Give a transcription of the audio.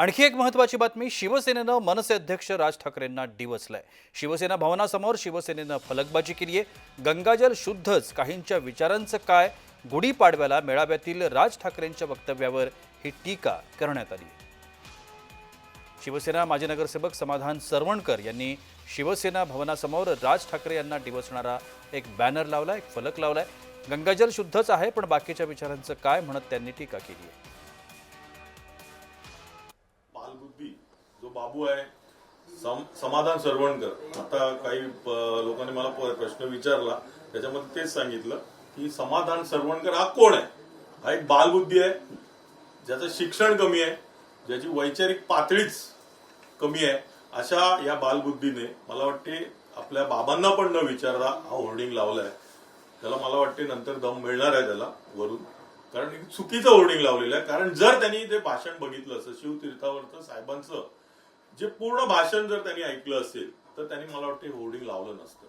आणखी एक महत्त्वाची बातमी शिवसेनेनं मनसे अध्यक्ष राज ठाकरेंना डिवचलंय. शिवसेना भवनासमोर शिवसेनेनं फलकबाजी केली आहे. गंगाजल शुद्धच काहींच्या विचारांचं काय? गुढीपाडव्याला मेळाव्यातील राज ठाकरेंच्या वक्तव्यावर ही टीका करण्यात आली. शिवसेना माजी नगरसेवक समाधान सरवणकर यांनी शिवसेना भवनासमोर राज ठाकरे यांना डिवचणारा एक बॅनर लावला एक फलक लावलाय. गंगाजल शुद्धच आहे पण बाकीच्या विचारांचं काय म्हणत त्यांनी टीका केली आहे. बालबुद्धी जो बाबू आहे सम, समाधान सरवणकर. आता काही लोकांनी मला प्रश्न विचारला त्याच्यामध्ये तेच सांगितलं की समाधान सरवणकर हा कोण आहे? हा एक बालबुद्धी आहे ज्याचं शिक्षण कमी आहे ज्याची वैचारिक पातळीच कमी आहे. अशा या बालबुद्धीने मला वाटते आपल्या बाबांना पण न विचारता हा होर्डिंग लावलाय. त्याला मला वाटते नंतर दम मिळणार आहे त्याला वरून. कारण चुकीचं होर्डिंग लावलेलं आहे. कारण जर त्यांनी ते भाषण बघितलं असतं शिवतीर्थावरचं साहेबांचं जे पूर्ण भाषण जर त्यांनी ऐकलं असेल तर त्यांनी मला वाटते होर्डिंग लावलं नसतं.